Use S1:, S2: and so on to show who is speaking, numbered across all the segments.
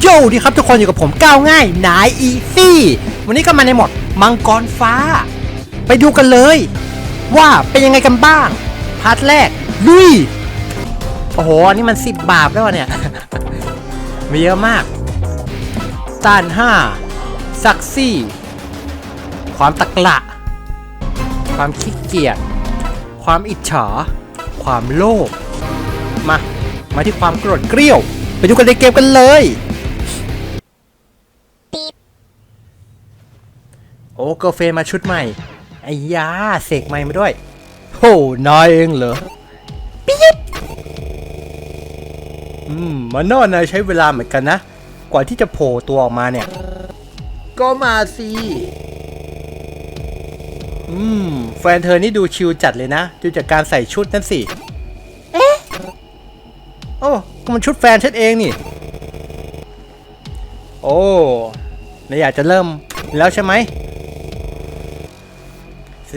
S1: โยดีครับทุกคนอยู่กับผมก้าวง่ายนายอีซี่วันนี้ก็มาในหมดมังกรฟ้า ไปดูกันเลย ว่าเป็นยังไงกันบ้าง พาร์ทแรก ลุย โอ้โห อันนี้มันสิบบาทแล้ววะเนี่ย มีเยอะมาก ต้านห้าซักซี่ ความตะกละ ความขี้เกียจความอิจฉา ความโลภมา มาที่ความโกรธเกรี้ยว ไปดูกันในเกมกันเลย โอ้เกอร์เฟนมาชุดใหม่ไอ้ยาเสกใหม่มาด้วยโหนายเองเหรอปี๊บอืมมันน่านายใช้เวลาเหมือนกันนะ กว่าที่จะโผล่ตัวออกมาเนี่ย ก็มาสิอืม แฟนเธอนี่ดูชิลจัดเลยนะ ดูจากการใส่ชุดนั่นสิ เอ๊ะ โอ้ก็มันชุดแฟนฉันเองนี่ โอ้นายอยากจะเริ่มแล้วใช่ไหม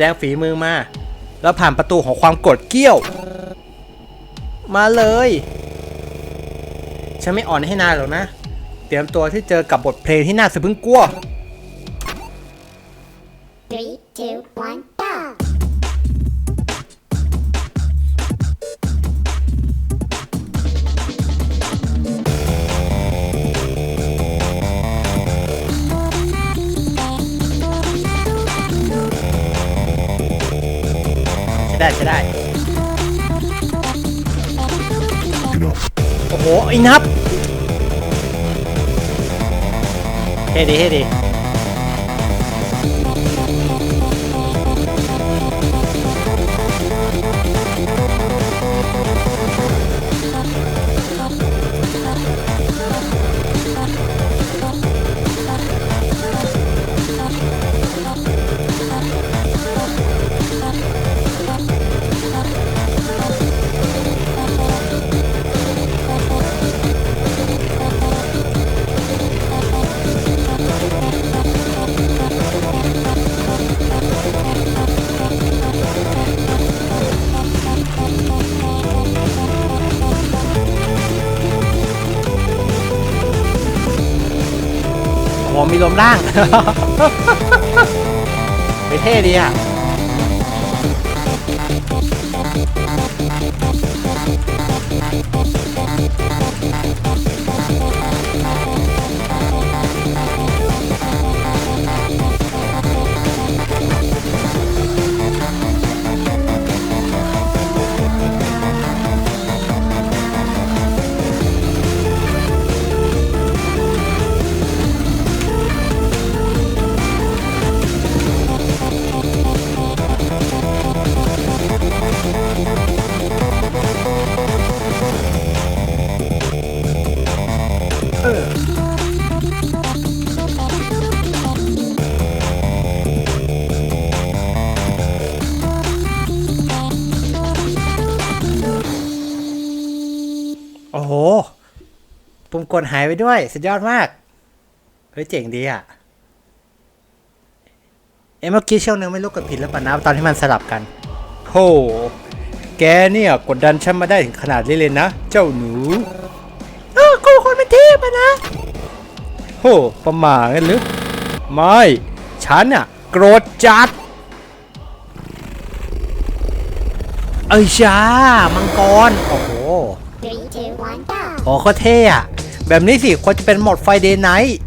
S1: ดงฝีมือมา แล้วผ่านประตูของความกดเกี้ยว มาเลย ฉันไม่อ่อนให้นายหรอกนะ เตรียมตัวที่เจอกับบทเพลงที่น่าสะพึงกลัว ได้ใช่ได้ โอ้โหไอ้นับ เฮ้ดีเฮ้ดี มีลมล่าง ไปเท่ดีอะ เออโอ้โห ปุ่มกดหายไปด้วย สุดยอดมาก เฮ้ย เจ๋งดีอะ เอ็มเมื่อกี้ช่วงนึงไม่รู้กดผิดแล้วปะนะตอนที่มันสลับกันโหแกเนี่ย กดดันฉันมาได้ถึงขนาดนี้เลยนะ เจ้าหนู คนเป็นเทพอะนะโหประหมางั้นหรือไม่ฉันน่ะโกรธจัด เอ้ยจ้ามังกร โอ้โห
S2: Three, two, one, go!
S1: โอ้เขาเท่อะแบบนี้สิควรจะเป็นโหมดไฟเดย์ไนท์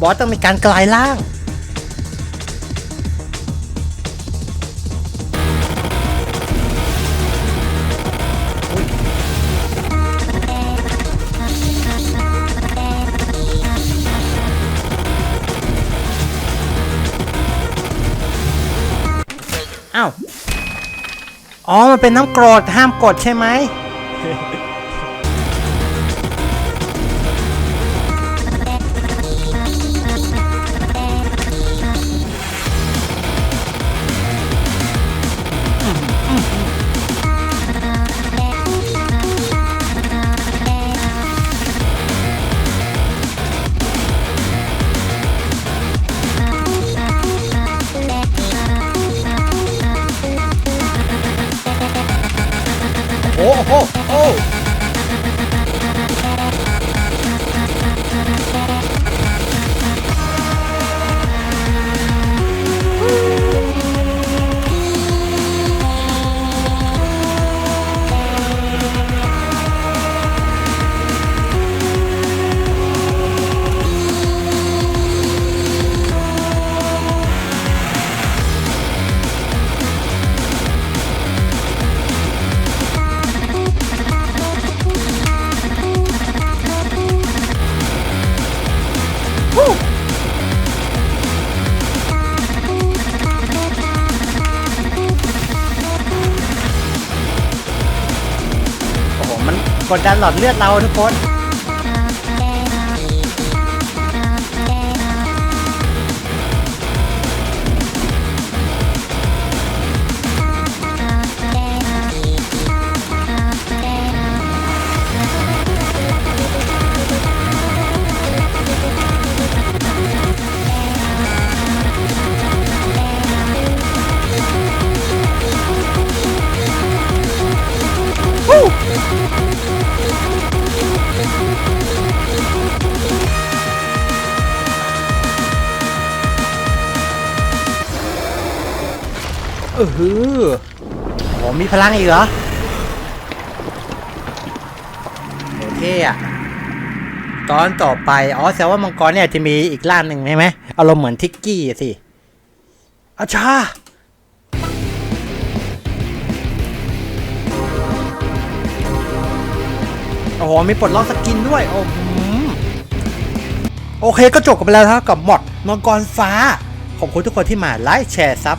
S1: บอสต้องมีการกลายร่าง อ้าว อ๋อ มันเป็นน้ำกรดห้ามกดใช่ไหม กดดันหลอดเลือดเราทุกคน ออหือโอ้มีพลังอีกเหรอโอเคอะตอนต่อไป อ๋อแสดงว่ามังกรเนี่ยจะมีอีกร่างหนึ่งใช่ไหมอารมณ์เหมือนทิกกี้สิอาชาโอ้โหมีปลดล็อกสกินด้วย โอ้โหโอเคก็จบกันไปแล้วครับกับหมอดมังกรฟ้า ขอบคุณทุกคนที่มาไลค์แชร์ซับ